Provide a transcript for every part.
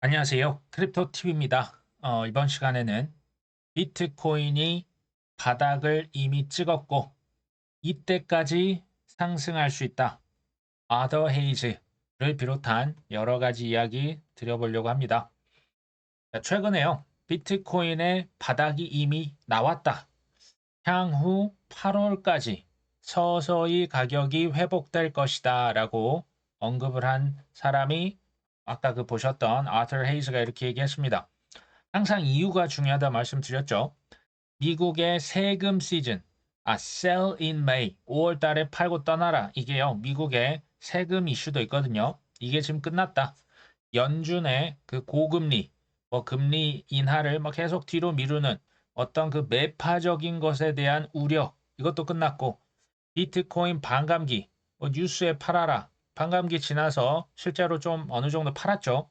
안녕하세요. 크립토TV입니다. 어, 이번 시간에는 비트코인이 바닥을 이미 찍었고 이때까지 상승할 수 있다. 아더 헤이즈를 비롯한 여러 가지 이야기 드려보려고 합니다. 자, 최근에요. 비트코인의 바닥이 이미 나왔다. 향후 8월까지 서서히 가격이 회복될 것이다 라고 언급을 한 사람이 아까 그 보셨던 아터 헤이즈가 이렇게 얘기했습니다. 항상 이유가 중요하다 말씀드렸죠. 미국의 세금 시즌, 아, sell in May, 5월 달에 팔고 떠나라. 이게요, 미국의 세금 이슈도 있거든요. 이게 지금 끝났다. 연준의 그 고금리, 뭐 금리 인하를 막 계속 뒤로 미루는 어떤 그 매파적인 것에 대한 우려, 이것도 끝났고, 비트코인 반감기, 뭐 뉴스에 팔아라. 반감기 지나서 실제로 좀 어느 정도 팔았죠.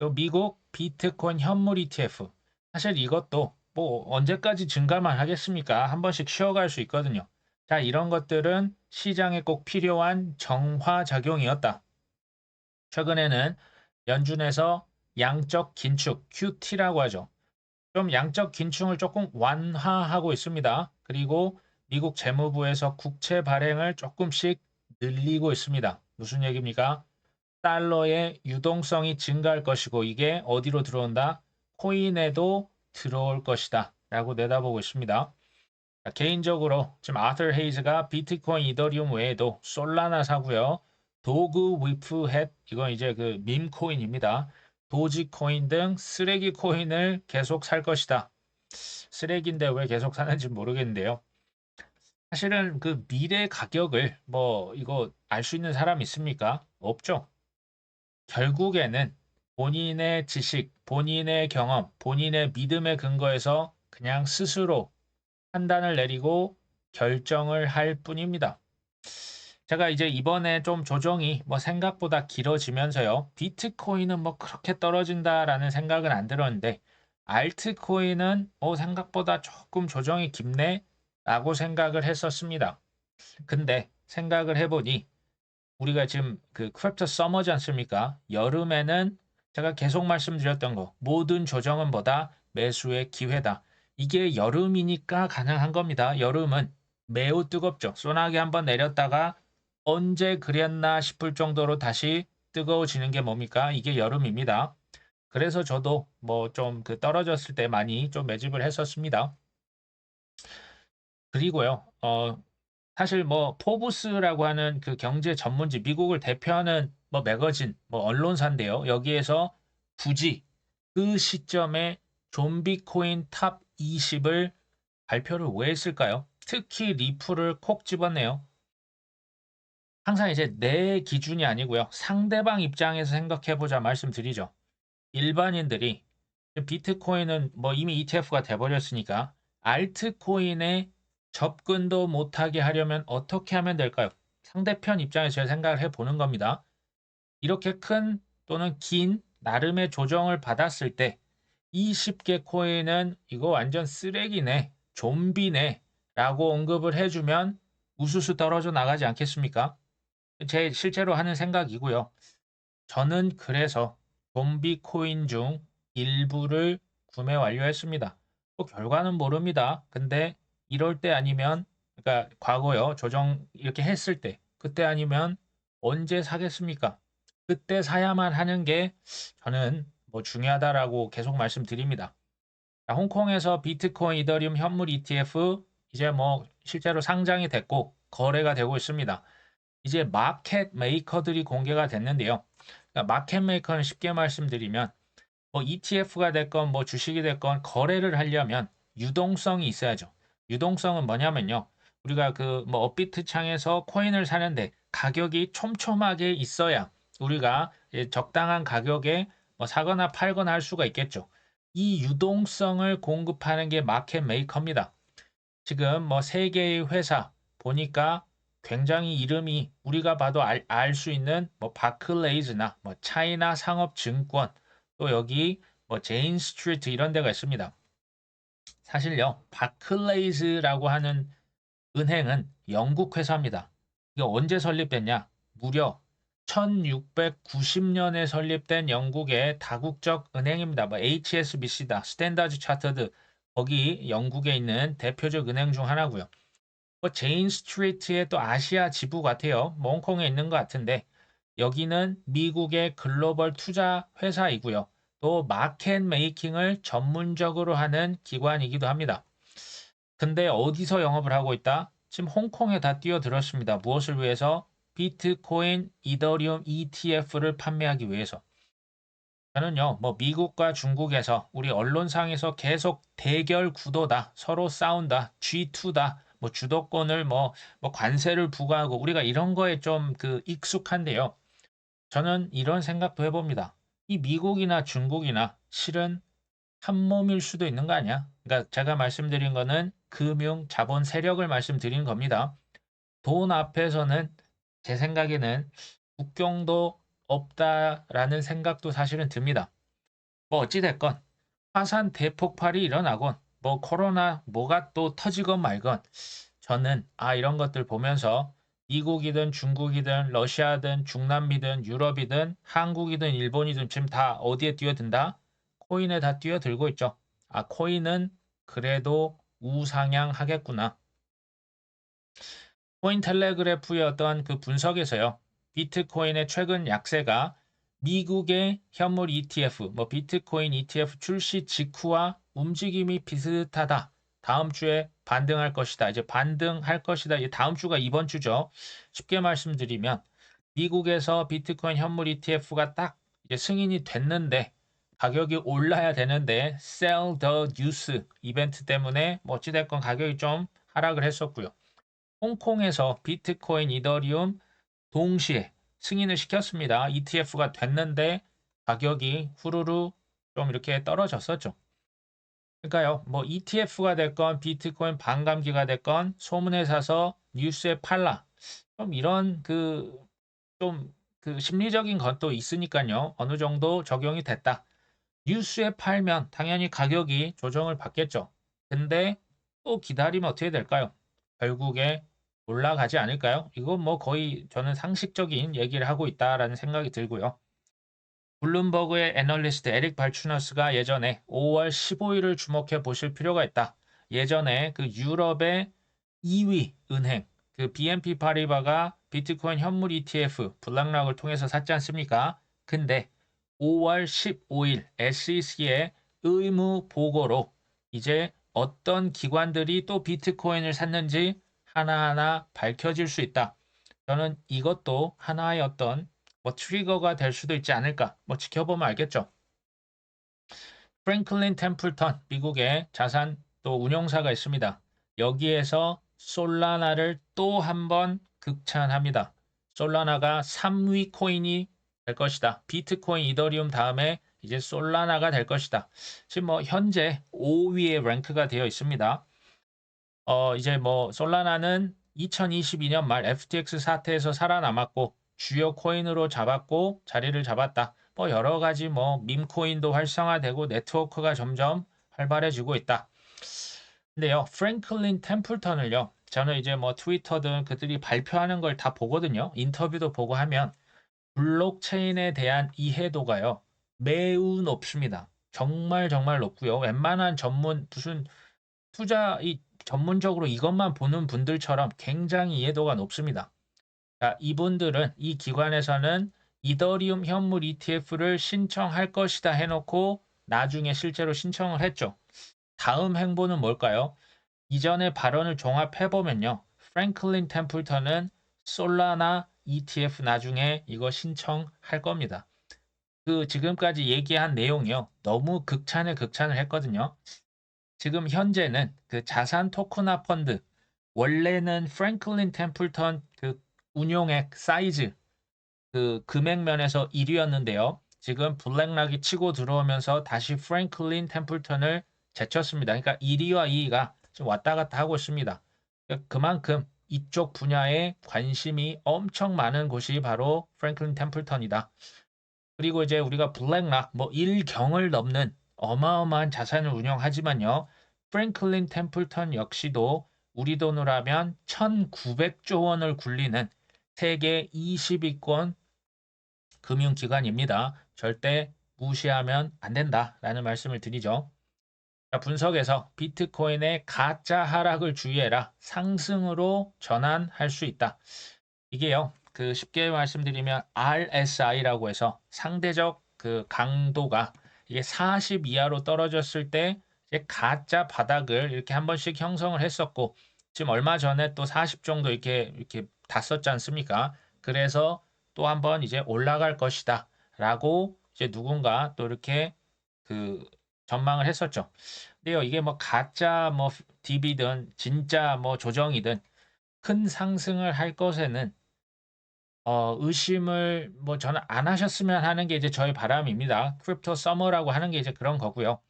또 미국 비트코인 현물 ETF. 사실 이것도 뭐 언제까지 증가만 하겠습니까? 한 번씩 쉬어갈 수 있거든요. 자, 이런 것들은 시장에 꼭 필요한 정화작용이었다. 최근에는 연준에서 양적 긴축, QT라고 하죠. 좀 양적 긴축을 조금 완화하고 있습니다. 그리고 미국 재무부에서 국채 발행을 조금씩 늘리고 있습니다. 무슨 얘기입니까? 달러의 유동성이 증가할 것이고 이게 어디로 들어온다? 코인에도 들어올 것이다. 라고 내다보고 있습니다. 자, 개인적으로 지금 아터 헤이즈가 비트코인, 이더리움 외에도 솔라나 사고요. 도구, 위프, 헷 이건 이제 그 밈코인입니다. 도지코인 등 쓰레기 코인을 계속 살 것이다. 쓰레기인데 왜 계속 사는지 모르겠는데요. 사실은 그 미래 가격을 뭐 이거 알 수 있는 사람 있습니까? 없죠. 결국에는 본인의 지식, 본인의 경험, 본인의 믿음에 근거해서 그냥 스스로 판단을 내리고 결정을 할 뿐입니다. 제가 이제 이번에 좀 조정이 뭐 생각보다 길어지면서요. 비트코인은 뭐 그렇게 떨어진다라는 생각은 안 들었는데 알트코인은 어 생각보다 조금 조정이 깊네 라고 생각을 했었습니다. 근데 생각을 해보니 우리가 지금 그 크립토 서머지 않습니까? 여름에는 제가 계속 말씀드렸던 거 모든 조정은 보다 매수의 기회다. 이게 여름이니까 가능한 겁니다. 여름은 매우 뜨겁죠. 소나기 한번 내렸다가 언제 그랬나 싶을 정도로 다시 뜨거워지는 게 뭡니까? 이게 여름입니다. 그래서 저도 뭐 좀 그 떨어졌을 때 많이 좀 매집을 했었습니다. 그리고요, 어, 사실 뭐 포브스라고 하는 그 경제 전문지 미국을 대표하는 뭐 매거진, 뭐 언론사인데요. 여기에서 굳이 그 시점에 좀비 코인 탑 20을 발표를 왜 했을까요? 특히 리플을 콕 집었네요. 항상 이제 내 기준이 아니고요. 상대방 입장에서 생각해보자 말씀드리죠. 일반인들이 비트코인은 뭐 이미 ETF가 돼버렸으니까 알트코인에 접근도 못하게 하려면 어떻게 하면 될까요? 상대편 입장에서 제 생각을 해보는 겁니다. 이렇게 큰 또는 긴 나름의 조정을 받았을 때 20개 코인은 이거 완전 쓰레기네, 좀비네 라고 언급을 해주면 우수수 떨어져 나가지 않겠습니까? 제 실제로 하는 생각이고요. 저는 그래서 좀비 코인 중 일부를 구매 완료했습니다. 뭐 결과는 모릅니다. 근데 이럴 때 아니면 그러니까 과거요 조정 이렇게 했을 때 그때 아니면 언제 사겠습니까? 그때 사야만 하는 게 저는 뭐 중요하다라고 계속 말씀드립니다. 자, 홍콩에서 비트코인, 이더리움 현물 ETF 이제 뭐 실제로 상장이 됐고 거래가 되고 있습니다. 이제 마켓 메이커들이 공개가 됐는데요. 그러니까 마켓 메이커는 쉽게 말씀드리면 뭐 ETF가 됐건 뭐 주식이 됐건 거래를 하려면 유동성이 있어야죠. 유동성은 뭐냐면요. 우리가 그 뭐 업비트 창에서 코인을 사는데 가격이 촘촘하게 있어야 우리가 적당한 가격에 뭐 사거나 팔거나 할 수가 있겠죠. 이 유동성을 공급하는 게 마켓 메이커입니다. 지금 뭐 세 개의 회사 보니까 굉장히 이름이 우리가 봐도 알 수 있는 뭐 바클레이즈나 뭐 차이나 상업증권 또 여기 뭐 제인 스트리트 이런 데가 있습니다. 사실요, 바클레이즈라고 하는 은행은 영국 회사입니다. 이게 언제 설립됐냐? 무려 1690년에 설립된 영국의 다국적 은행입니다. 뭐 HSBC다, 스탠다드 차터드 거기 영국에 있는 대표적 은행 중 하나고요. 뭐 제인 스트리트의 또 아시아 지부 같아요. 뭐 홍콩에 있는 것 같은데 여기는 미국의 글로벌 투자 회사이고요. 또 마켓 메이킹을 전문적으로 하는 기관이기도 합니다. 근데 어디서 영업을 하고 있다? 지금 홍콩에 다 뛰어들었습니다. 무엇을 위해서? 비트코인, 이더리움 ETF를 판매하기 위해서. 저는요, 뭐 미국과 중국에서 우리 언론상에서 계속 대결 구도다, 서로 싸운다, G2다, 뭐 주도권을 뭐, 뭐 관세를 부과하고 우리가 이런 거에 좀 그 익숙한데요. 저는 이런 생각도 해봅니다. 이 미국이나 중국이나 실은 한 몸일 수도 있는 거 아니야? 그러니까 제가 말씀드린 거는 금융, 자본, 세력을 말씀드린 겁니다. 돈 앞에서는 제 생각에는 국경도 없다라는 생각도 사실은 듭니다. 뭐 어찌됐건 화산 대폭발이 일어나건 뭐 코로나 뭐가 또 터지건 말건 저는 아 이런 것들 보면서 미국이든 중국이든 러시아든 중남미든 유럽이든 한국이든 일본이든 지금 다 어디에 뛰어든다? 코인에 다 뛰어들고 있죠. 아 코인은 그래도 우상향하겠구나. 코인 텔레그래프의 어떤 그 분석에서요. 비트코인의 최근 약세가 미국의 현물 ETF, 뭐 비트코인 ETF 출시 직후와 움직임이 비슷하다. 다음 주에 반등할 것이다. 이제 반등할 것이다. 이제 다음 주가 이번 주죠. 쉽게 말씀드리면 미국에서 비트코인 현물 ETF가 딱 이제 승인이 됐는데 가격이 올라야 되는데 sell the news 이벤트 때문에 뭐 어찌됐건 가격이 좀 하락을 했었고요. 홍콩에서 비트코인, 이더리움 동시에 승인을 시켰습니다. ETF가 됐는데 가격이 후루루 좀 이렇게 떨어졌었죠. 그러니까요, 뭐 ETF가 됐건 비트코인 반감기가 됐건 소문에 사서 뉴스에 팔라. 좀 이런 그좀그 심리적인 것도 있으니까요. 어느 정도 적용이 됐다. 뉴스에 팔면 당연히 가격이 조정을 받겠죠. 근데 또 기다리면 어떻게 될까요? 결국에 올라가지 않을까요? 이건 뭐 거의 저는 상식적인 얘기를 하고 있다라는 생각이 들고요. 블룸버그의 애널리스트 에릭 발추너스가 예전에 5월 15일을 주목해 보실 필요가 있다. 예전에 그 유럽의 2위 은행 그 BNP 파리바가 비트코인 현물 ETF 블락락을 통해서 샀지 않습니까? 근데 5월 15일 SEC의 의무 보고로 이제 어떤 기관들이 또 비트코인을 샀는지 하나하나 밝혀질 수 있다. 저는 이것도 하나의 어떤 뭐 트리거가 될 수도 있지 않을까. 뭐 지켜보면 알겠죠. 프랭클린 템플턴 미국의 자산 또 운용사가 있습니다. 여기에서 솔라나를 또 한 번 극찬합니다. 솔라나가 3위 코인이 될 것이다. 비트코인, 이더리움 다음에 이제 솔라나가 될 것이다. 지금 뭐 현재 5위의 랭크가 되어 있습니다. 어 이제 뭐 솔라나는 2022년 말 FTX 사태에서 살아남았고 주요 코인으로 잡았고 자리를 잡았다. 뭐 여러 가지 뭐 밈코인도 활성화되고 네트워크가 점점 활발해지고 있다. 근데요, 프랭클린 템플턴을요, 저는 이제 뭐 트위터든 그들이 발표하는 걸 다 보거든요. 인터뷰도 보고 하면 블록체인에 대한 이해도가요, 매우 높습니다. 정말 정말 높고요. 웬만한 전문 무슨 투자 이 전문적으로 이것만 보는 분들처럼 굉장히 이해도가 높습니다. 자, 이분들은 이 기관에서는 이더리움 현물 ETF를 신청할 것이다 해놓고 나중에 실제로 신청을 했죠. 다음 행보는 뭘까요? 이전의 발언을 종합해보면요. 프랭클린 템플턴은 솔라나 ETF 나중에 이거 신청할 겁니다. 그 지금까지 얘기한 내용이요. 너무 극찬에 극찬을 했거든요. 지금 현재는 그 자산 토크나 펀드 원래는 프랭클린 템플턴 그 운용액 사이즈 그 금액 면에서 1위였는데요. 지금 블랙락이 치고 들어오면서 다시 프랭클린 템플턴을 제쳤습니다. 그러니까 1위와 2위가 좀 왔다 갔다 하고 있습니다. 그러니까 그만큼 이쪽 분야에 관심이 엄청 많은 곳이 바로 프랭클린 템플턴이다. 그리고 이제 우리가 블랙락 뭐 1경을 넘는 어마어마한 자산을 운영하지만요. 프랭클린 템플턴 역시도 우리 돈으로 하면 1900조 원을 굴리는 세계 20위권 금융기관입니다. 절대 무시하면 안 된다라는 말씀을 드리죠. 자, 분석에서 비트코인의 가짜 하락을 주의해라. 상승으로 전환할 수 있다. 이게요. 그 쉽게 말씀드리면 RSI라고 해서 상대적 그 강도가 이게 40 이하로 떨어졌을 때 가짜 바닥을 이렇게 한 번씩 형성을 했었고 지금 얼마 전에 또 40 정도 이렇게 이렇게 닿았었지 않습니까? 그래서 또 한번 이제 올라갈 것이다 라고 이제 누군가 또 이렇게 그 전망을 했었죠. 근데요, 이게 뭐 가짜 뭐 DB든 진짜 뭐 조정이든 큰 상승을 할 것에는 어, 의심을 뭐 저는 안 하셨으면 하는 게 이제 저의 바람입니다. 크립토 서머라고 하는 게 이제 그런 거고요.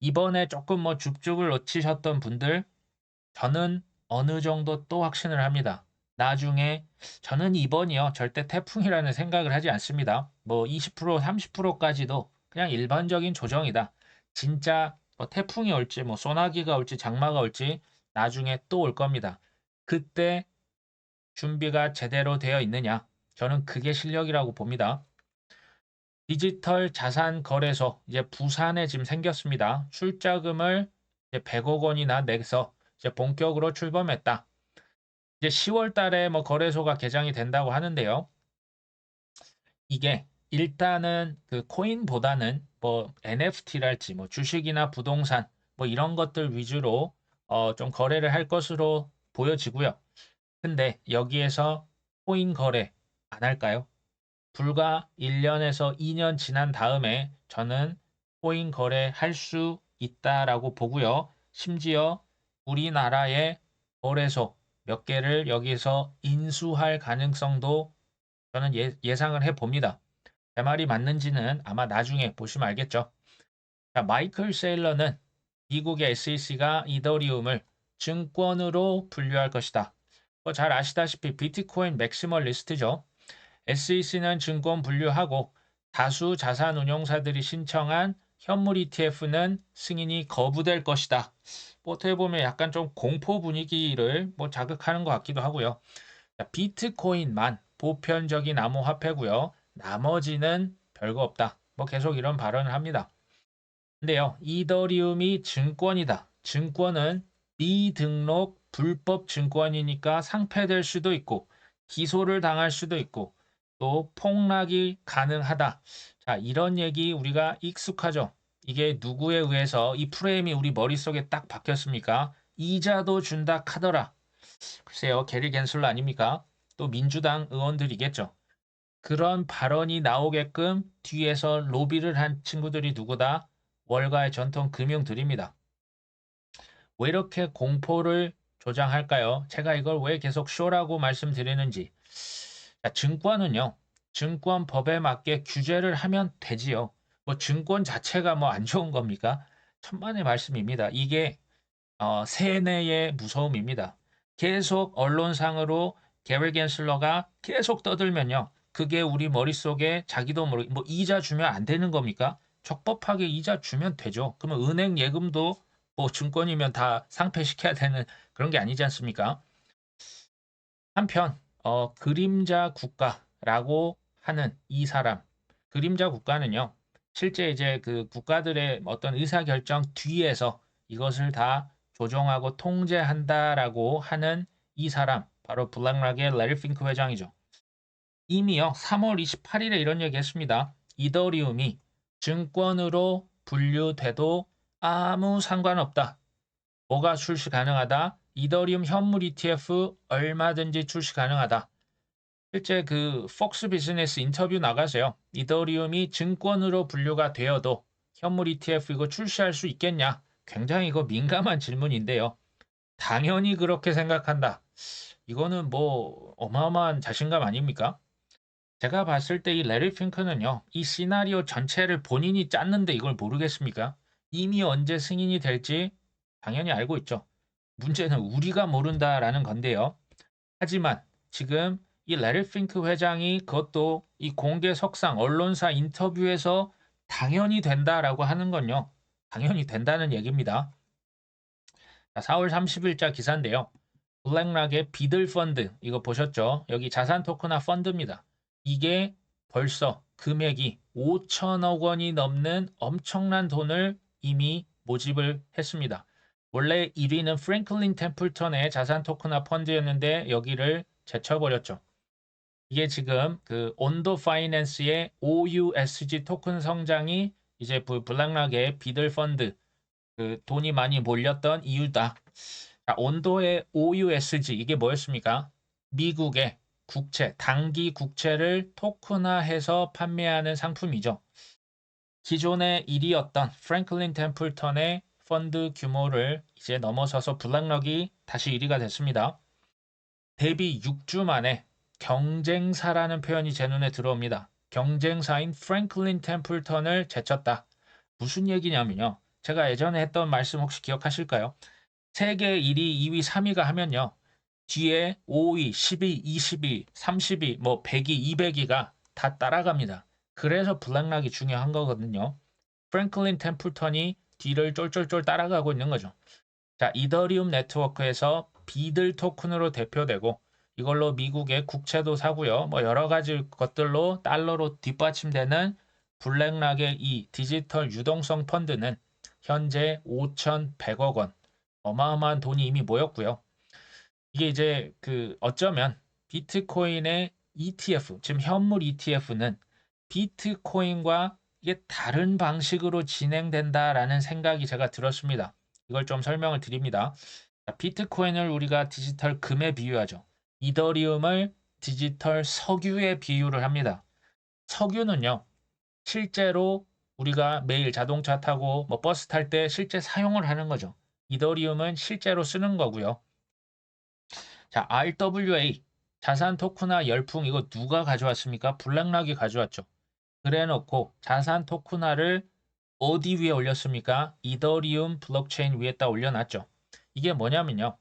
이번에 조금 뭐 줍줍을 놓치셨던 분들 저는 어느 정도 또 확신을 합니다. 나중에 저는 이번이요 절대 태풍이라는 생각을 하지 않습니다. 뭐 20% 30%까지도 그냥 일반적인 조정이다. 진짜 뭐 태풍이 올지 뭐 소나기가 올지 장마가 올지 나중에 또 올 겁니다. 그때 준비가 제대로 되어 있느냐? 저는 그게 실력이라고 봅니다. 디지털 자산 거래소 이제 부산에 지금 생겼습니다. 출자금을 이제 100억 원이나 내서 이제 본격으로 출범했다. 이제 10월 달에 뭐 거래소가 개장이 된다고 하는데요. 이게 일단은 그 코인보다는 뭐 NFT랄지 뭐 주식이나 부동산 뭐 이런 것들 위주로 어 좀 거래를 할 것으로 보여지고요. 근데 여기에서 코인 거래 안 할까요? 불과 1년에서 2년 지난 다음에 저는 코인 거래 할 수 있다라고 보고요. 심지어 우리나라의 거래소 몇 개를 여기서 인수할 가능성도 저는 예, 예상을 해 봅니다. 제 말이 맞는지는 아마 나중에 보시면 알겠죠. 자, 마이클 세일러는 미국의 SEC가 이더리움을 증권으로 분류할 것이다. 뭐 잘 아시다시피 비트코인 맥시멀 리스트죠. SEC는 증권 분류하고 다수 자산 운용사들이 신청한 현물 ETF는 승인이 거부될 것이다. 뭐 어떻게 보면 약간 좀 공포 분위기를 뭐 자극하는 것 같기도 하고요. 자, 비트코인만 보편적인 암호화폐고요. 나머지는 별거 없다. 뭐 계속 이런 발언을 합니다. 근데요, 이더리움이 증권이다. 증권은 미등록 불법 증권이니까 상폐될 수도 있고 기소를 당할 수도 있고 또 폭락이 가능하다. 자, 이런 얘기 우리가 익숙하죠. 이게 누구에 의해서 이 프레임이 우리 머릿속에 딱 박혔습니까? 이자도 준다 카더라. 글쎄요, 게리 겐슬러 아닙니까? 또 민주당 의원들이겠죠. 그런 발언이 나오게끔 뒤에서 로비를 한 친구들이 누구다? 월가의 전통 금융들입니다. 왜 이렇게 공포를 조장할까요? 제가 이걸 왜 계속 쇼라고 말씀드리는지. 자, 증권은요, 증권 법에 맞게 규제를 하면 되지요. 뭐 증권 자체가 뭐 안 좋은 겁니까? 천만의 말씀입니다. 이게 어, 세뇌의 무서움입니다. 계속 언론상으로 게리 겐슬러가 계속 떠들면요. 그게 우리 머릿속에 자기도 모르게 뭐 이자 주면 안 되는 겁니까? 적법하게 이자 주면 되죠. 그러면 은행 예금도 뭐 증권이면 다 상폐시켜야 되는 그런 게 아니지 않습니까? 한편 어, 그림자 국가라고 하는 이 사람 그림자 국가는요. 실제 이제 그 국가들의 어떤 의사결정 뒤에서 이것을 다 조종하고 통제한다라고 하는 이 사람 바로 블랙락의 레리 핑크 회장이죠. 이미요 3월 28일에 이런 얘기 했습니다. 이더리움이 증권으로 분류돼도 아무 상관없다. 뭐가 출시 가능하다? 이더리움 현물 ETF 얼마든지 출시 가능하다. 실제 그 폭스 비즈니스 인터뷰 나가세요. 이더리움이 증권으로 분류가 되어도 현물 ETF 이거 출시할 수 있겠냐? 굉장히 이거 민감한 질문인데요. 당연히 그렇게 생각한다. 이거는 뭐 어마어마한 자신감 아닙니까? 제가 봤을 때 이 레리 핑크는요, 이 시나리오 전체를 본인이 짰는데 이걸 모르겠습니까? 이미 언제 승인이 될지 당연히 알고 있죠. 문제는 우리가 모른다라는 건데요. 하지만 지금 이 레리 핑크 회장이 그것도 이 공개 석상 언론사 인터뷰에서 당연히 된다라고 하는 건요. 당연히 된다는 얘기입니다. 자, 4월 30일자 기사인데요. 블랙락의 비들 펀드 이거 보셨죠? 여기 자산 토크나 펀드입니다. 이게 벌써 금액이 5천억 원이 넘는 엄청난 돈을 이미 모집을 했습니다. 원래 1위는 프랭클린 템플턴의 자산 토크나 펀드였는데 여기를 제쳐버렸죠. 이게 지금 그 온도 파이낸스의 OUSG 토큰 성장이 이제 그 블락락의 비들 펀드 그 돈이 많이 몰렸던 이유다. 자, 온도의 OUSG 이게 뭐였습니까? 미국의 국채, 단기 국채를 토큰화해서 판매하는 상품이죠. 기존의 1위였던 프랭클린 템플턴의 펀드 규모를 이제 넘어서서 블락락이 다시 1위가 됐습니다. 데뷔 6주 만에 경쟁사라는 표현이 제 눈에 들어옵니다. 경쟁사인 프랭클린 템플턴을 제쳤다. 무슨 얘기냐면요. 제가 예전에 했던 말씀 혹시 기억하실까요? 세계 1위, 2위, 3위가 하면요. 뒤에 5위, 10위, 20위, 30위, 뭐 100위, 200위가 다 따라갑니다. 그래서 블락락이 중요한 거거든요. 프랭클린 템플턴이 뒤를 쫄쫄쫄 따라가고 있는 거죠. 자, 이더리움 네트워크에서 비들 토큰으로 대표되고 이걸로 미국의 국채도 사고요. 뭐 여러 가지 것들로 달러로 뒷받침되는 블랙락의 이 디지털 유동성 펀드는 현재 5,100억 원. 어마어마한 돈이 이미 모였고요. 이게 이제 그 어쩌면 비트코인의 ETF, 지금 현물 ETF는 비트코인과 이게 다른 방식으로 진행된다라는 생각이 제가 들었습니다. 이걸 좀 설명을 드립니다. 자, 비트코인을 우리가 디지털 금에 비유하죠. 이더리움을 디지털 석유에 비유를 합니다. 석유는요, 실제로 우리가 매일 자동차 타고 뭐 버스 탈 때 실제 사용을 하는 거죠. 이더리움은 실제로 쓰는 거고요. 자, RWA 자산 토크나 열풍 이거 누가 가져왔습니까? 블랙락이 가져왔죠. 그래 놓고 자산 토크나를 어디 위에 올렸습니까? 이더리움 블록체인 위에다 올려놨죠. 이게 뭐냐면요.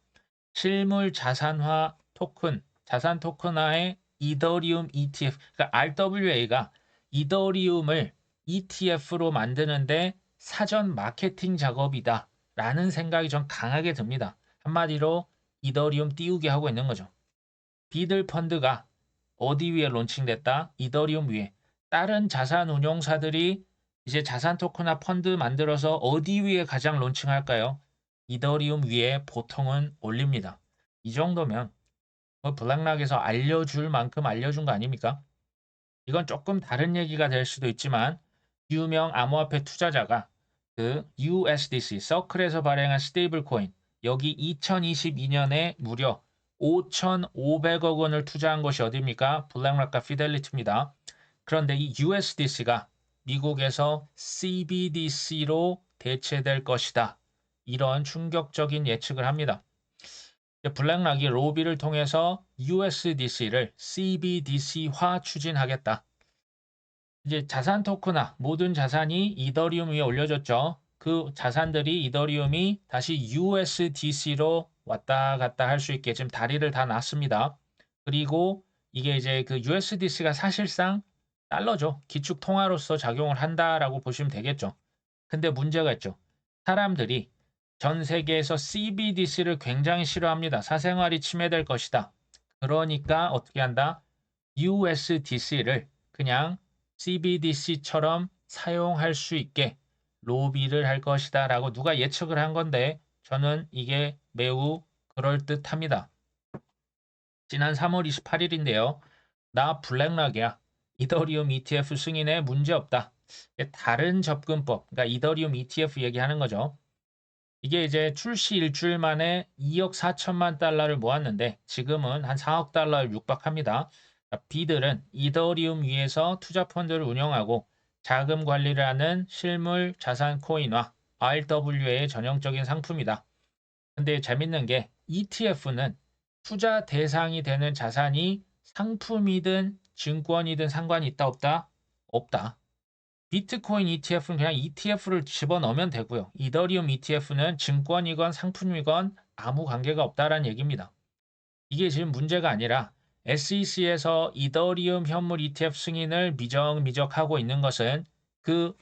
실물 자산화 토큰, 자산 토큰화의 이더리움 ETF, 그러니까 RWA가 이더리움을 ETF로 만드는데 사전 마케팅 작업이다. 라는 생각이 전 강하게 듭니다. 한마디로 이더리움 띄우게 하고 있는 거죠. 비들 펀드가 어디 위에 론칭됐다? 이더리움 위에. 다른 자산 운용사들이 이제 자산 토큰화 펀드 만들어서 어디 위에 가장 론칭할까요? 이더리움 위에 보통은 올립니다. 이 정도면 뭐 블락락에서 알려줄 만큼 알려준 거 아닙니까? 이건 조금 다른 얘기가 될 수도 있지만 유명 암호화폐 투자자가 그 USDC 서클에서 발행한 스테이블 코인 여기 2022년에 무려 5,500억 원을 투자한 것이 어디입니까? 블랙락과 피델리티입니다. 그런데 이 USDC가 미국에서 CBDC로 대체될 것이다. 이런 충격적인 예측을 합니다. 블랙락이 로비를 통해서 USDC를 CBDC화 추진하겠다. 이제 자산 토크나 모든 자산이 이더리움 위에 올려졌죠. 그 자산들이 이더리움이 다시 USDC로 왔다 갔다 할 수 있게 지금 다리를 다 놨습니다. 그리고 이게 이제 그 USDC가 사실상 달러죠. 기축 통화로서 작용을 한다라고 보시면 되겠죠. 근데 문제가 있죠. 사람들이 전 세계에서 CBDC를 굉장히 싫어합니다. 사생활이 침해될 것이다. 그러니까 어떻게 한다? USDC를 그냥 CBDC처럼 사용할 수 있게 로비를 할 것이다 라고 누가 예측을 한 건데 저는 이게 매우 그럴듯합니다. 지난 3월 28일인데요. 나 블랙락이야. 이더리움 ETF 승인에 문제없다. 다른 접근법, 그러니까 이더리움 ETF 얘기하는 거죠. 이게 이제 출시 일주일 만에 2억 4천만 달러를 모았는데 지금은 한 4억 달러를 육박합니다. 비들은 이더리움 위에서 투자 펀드를 운영하고 자금 관리를 하는 실물 자산 코인화 RWA의 전형적인 상품이다. 근데 재밌는 게 ETF는 투자 대상이 되는 자산이 상품이든 증권이든 상관이 있다 없다? 없다. 비트코인 ETF는 그냥 ETF를 집어넣으면 되고요. 이더리움 ETF는 증권이건 상품이건 아무 관계가 없다라는 얘기입니다. 이게 지금 문제가 아니라 SEC에서 이더리움 현물 ETF 승인을 미적미적하고 있는 것은 그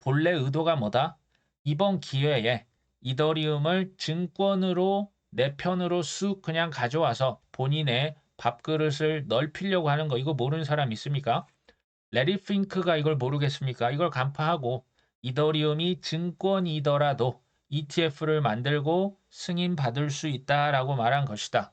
본래 의도가 뭐다? 이번 기회에 이더리움을 증권으로 내 편으로 쑥 그냥 가져와서 본인의 밥그릇을 넓히려고 하는 거 이거 모르는 사람 있습니까? 레리 핑크가 이걸 모르겠습니까? 이걸 간파하고 이더리움이 증권이더라도 ETF를 만들고 승인 받을 수 있다라고 말한 것이다.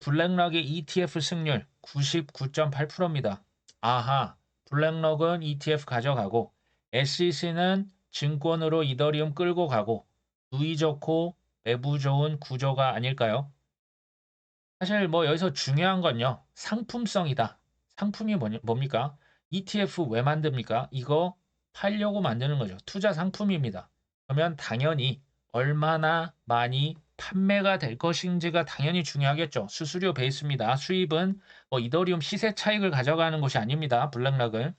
블랙락의 ETF 승률 99.8%입니다. 아하, 블랙락은 ETF 가져가고 SEC는 증권으로 이더리움 끌고 가고 누이 좋고 매부 좋은 구조가 아닐까요? 사실 뭐 여기서 중요한 건요. 상품성이다. 상품이 뭐냐, 뭡니까? ETF 왜 만듭니까? 이거 팔려고 만드는 거죠. 투자 상품입니다. 그러면 당연히 얼마나 많이 판매가 될 것인지가 당연히 중요하겠죠. 수수료 베이스입니다. 수입은 뭐 이더리움 시세 차익을 가져가는 것이 아닙니다. 블랙락은.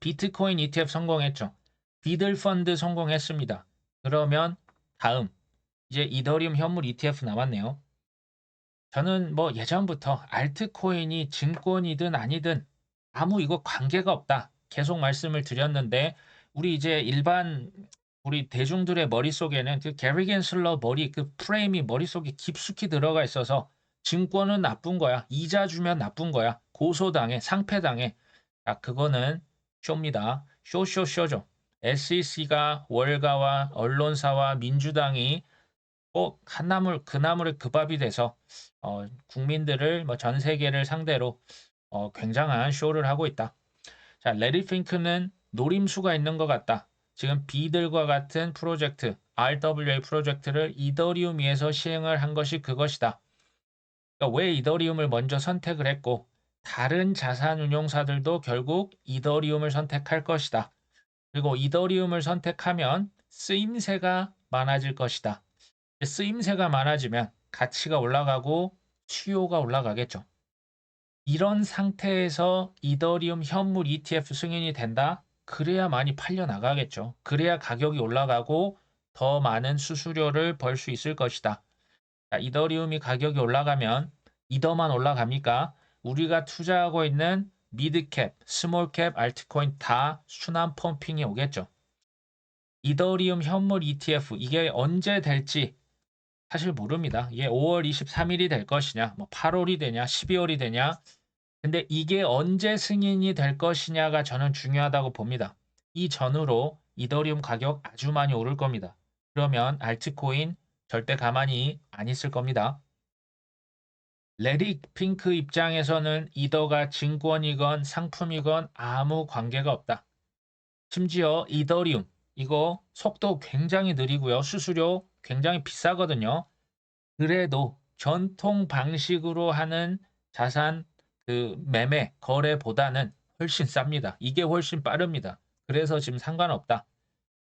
비트코인 ETF 성공했죠. 비들 펀드 성공했습니다. 그러면 다음 이제 이더리움 현물 ETF 남았네요. 저는 뭐 예전부터 알트코인이 증권이든 아니든 아무 이거 관계가 없다. 계속 말씀을 드렸는데 우리 이제 일반 우리 대중들의 머릿속에는 그 게리 겐슬러 머리 그 프레임이 머릿속에 깊숙이 들어가 있어서 증권은 나쁜 거야. 이자 주면 나쁜 거야. 고소당해, 상패당해. 자, 그거는 쇼입니다. 쇼쇼쇼죠. SEC가 월가와 언론사와 민주당이 꼭 한 나물 그 나물의 그 밥이 돼서 어, 국민들을 뭐 전 세계를 상대로 어, 굉장한 쇼를 하고 있다. 자, 레리 핑크는 노림수가 있는 것 같다. 지금 비들과 같은 프로젝트, RWA 프로젝트를 이더리움 위에서 시행을 한 것이 그것이다. 그러니까 왜 이더리움을 먼저 선택을 했고 다른 자산 운용사들도 결국 이더리움을 선택할 것이다. 그리고 이더리움을 선택하면 쓰임새가 많아질 것이다. 쓰임새가 많아지면 가치가 올라가고 수요가 올라가겠죠. 이런 상태에서 이더리움 현물 ETF 승인이 된다? 그래야 많이 팔려 나가겠죠. 그래야 가격이 올라가고 더 많은 수수료를 벌 수 있을 것이다. 자, 이더리움이 가격이 올라가면 이더만 올라갑니까? 우리가 투자하고 있는 미드캡, 스몰캡, 알트코인 다 순환 펌핑이 오겠죠. 이더리움 현물 ETF 이게 언제 될지 사실 모릅니다. 이게 5월 23일이 될 것이냐, 뭐 8월이 되냐, 12월이 되냐. 근데 이게 언제 승인이 될 것이냐가 저는 중요하다고 봅니다. 이 전후로 이더리움 가격 아주 많이 오를 겁니다. 그러면 알트코인 절대 가만히 안 있을 겁니다. 레리 핑크 입장에서는 이더가 증권이건 상품이건 아무 관계가 없다. 심지어 이더리움 이거 속도 굉장히 느리고요. 수수료 굉장히 비싸거든요. 그래도 전통 방식으로 하는 자산 그 매매 거래보다는 훨씬 쌉니다. 이게 훨씬 빠릅니다. 그래서 지금 상관없다.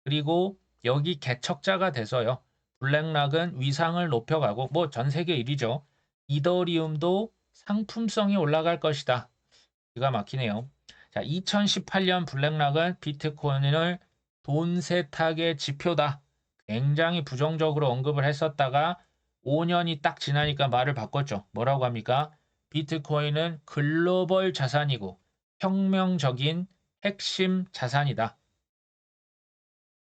그리고 여기 개척자가 돼서요. 블랙락은 위상을 높여가고 뭐 전 세계 일이죠. 이더리움도 상품성이 올라갈 것이다. 기가 막히네요. 자, 2018년 블랙락은 비트코인을 돈 세탁의 지표다. 굉장히 부정적으로 언급을 했었다가 5년이 딱 지나니까 말을 바꿨죠. 뭐라고 합니까? 비트코인은 글로벌 자산이고 혁명적인 핵심 자산이다.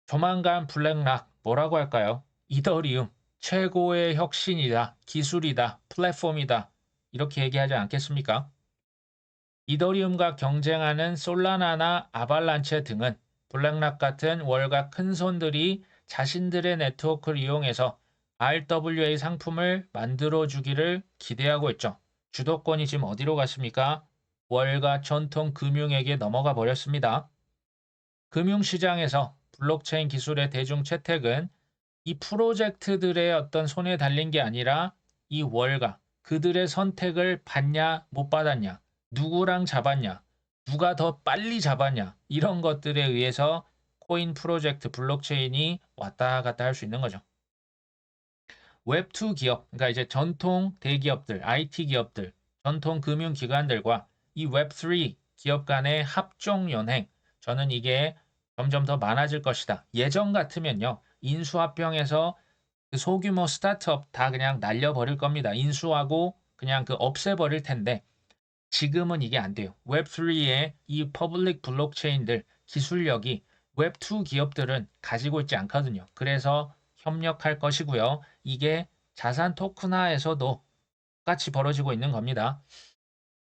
조만간 블랙락 뭐라고 할까요? 이더리움 최고의 혁신이다, 기술이다, 플랫폼이다. 이렇게 얘기하지 않겠습니까? 이더리움과 경쟁하는 솔라나나 아발란체 등은 블랙락 같은 월가 큰 손들이 자신들의 네트워크를 이용해서 RWA 상품을 만들어 주기를 기대하고 있죠. 주도권이 지금 어디로 갔습니까? 월가 전통 금융에게 넘어가 버렸습니다. 금융시장에서 블록체인 기술의 대중 채택은 이 프로젝트들의 어떤 손에 달린 게 아니라 이 월가 그들의 선택을 받냐 못 받았냐 누구랑 잡았냐 누가 더 빨리 잡았냐 이런 것들에 의해서 코인 프로젝트 블록체인이 왔다 갔다 할 수 있는 거죠. 웹2 기업, 그러니까 이제 전통 대기업들, IT 기업들, 전통 금융 기관들과 이 웹3 기업 간의 합종 연행, 저는 이게 점점 더 많아질 것이다. 예전 같으면요, 인수합병해서 그 소규모 스타트업 다 그냥 날려버릴 겁니다. 인수하고 그냥 그 없애버릴 텐데 지금은 이게 안 돼요. 웹3의 이 퍼블릭 블록체인들 기술력이 웹2 기업들은 가지고 있지 않거든요. 그래서 협력할 것이고요. 이게 자산 토큰화에서도 똑같이 벌어지고 있는 겁니다.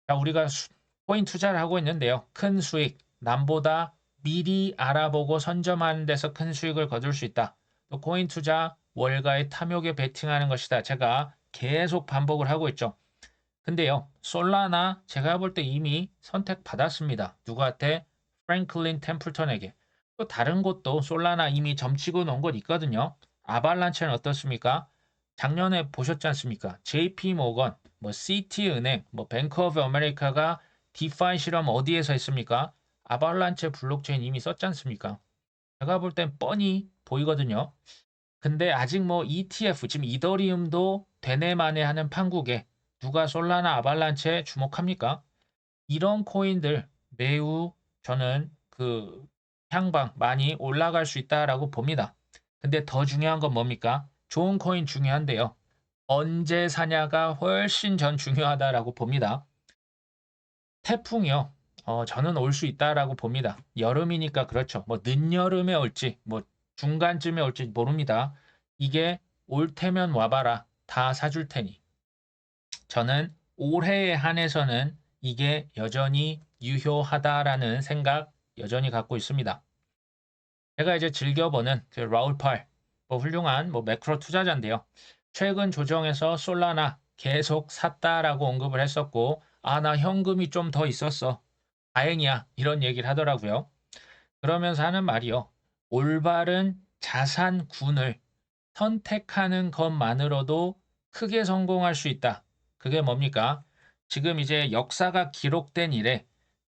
자, 우리가 코인 투자를 하고 있는데요. 큰 수익, 남보다 미리 알아보고 선점하는 데서 큰 수익을 거둘 수 있다. 또 코인 투자, 월가의 탐욕에 베팅하는 것이다. 제가 계속 반복을 하고 있죠. 근데요, 솔라나 제가 볼 때 이미 선택받았습니다. 누구한테? 프랭클린 템플턴에게. 또 다른 곳도 솔라나 이미 점치고 놓은 곳 있거든요. 아발란체는 어떻습니까? 작년에 보셨지 않습니까? JP 모건, 뭐 CT 은행, 뭐 뱅크 오브 아메리카가 디파이 실험 어디에서 했습니까? 아발란체 블록체인 이미 썼지 않습니까? 제가 볼 땐 뻔히 보이거든요. 근데 아직 뭐 ETF, 지금 이더리움도 되네마네 하는 판국에 누가 솔라나 아발란체에 주목합니까? 이런 코인들 매우 저는 그 향방 많이 올라갈 수 있다라고 봅니다. 근데 더 중요한 건 뭡니까? 좋은 코인 중요한데요. 언제 사냐가 훨씬 전 중요하다라고 봅니다. 태풍이요. 어, 저는 올 수 있다라고 봅니다. 여름이니까 그렇죠. 뭐 늦여름에 올지, 뭐 중간쯤에 올지 모릅니다. 이게 올 테면 와봐라. 다 사줄 테니. 저는 올해에 한해서는 이게 여전히 유효하다라는 생각 여전히 갖고 있습니다. 제가 이제 즐겨보는 그 라울 팔, 뭐 훌륭한 뭐 매크로 투자자인데요. 최근 조정에서 솔라나 계속 샀다라고 언급을 했었고, 아, 나 현금이 좀 더 있었어. 다행이야. 이런 얘기를 하더라고요. 그러면서 하는 말이요. 올바른 자산군을 선택하는 것만으로도 크게 성공할 수 있다. 그게 뭡니까? 지금 이제 역사가 기록된 이래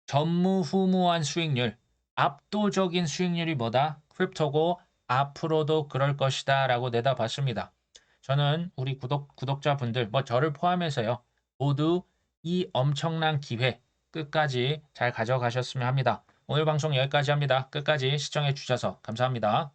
전무후무한 수익률, 압도적인 수익률이 뭐다? 크립토고 앞으로도 그럴 것이다 라고 내다봤습니다. 저는 우리 구독, 구독자분들, 뭐 저를 포함해서요, 모두 이 엄청난 기회 끝까지 잘 가져가셨으면 합니다. 오늘 방송 여기까지 합니다. 끝까지 시청해 주셔서 감사합니다.